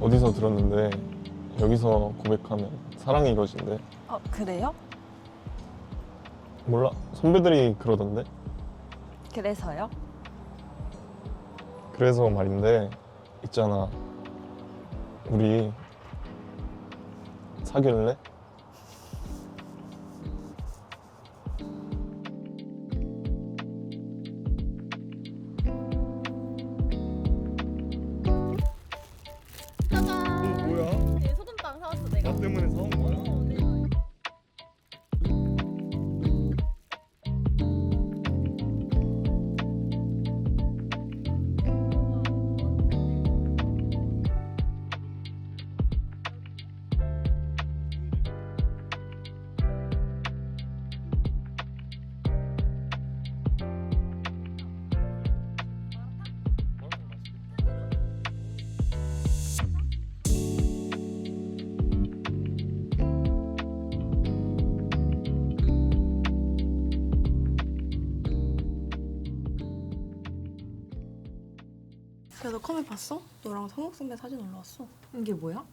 어디서 들었는데 여기서 고백하면 사랑이 이루어진대. 어, 그래요? 몰라 선배들이 그러던데. 그래서요? 그래서 말인데 있잖아 우리 사귈래? 내가. 때문에 사온 야, 너 컴에 봤어? 너랑 성욱 선배 사진 올라왔어. 이게 뭐야?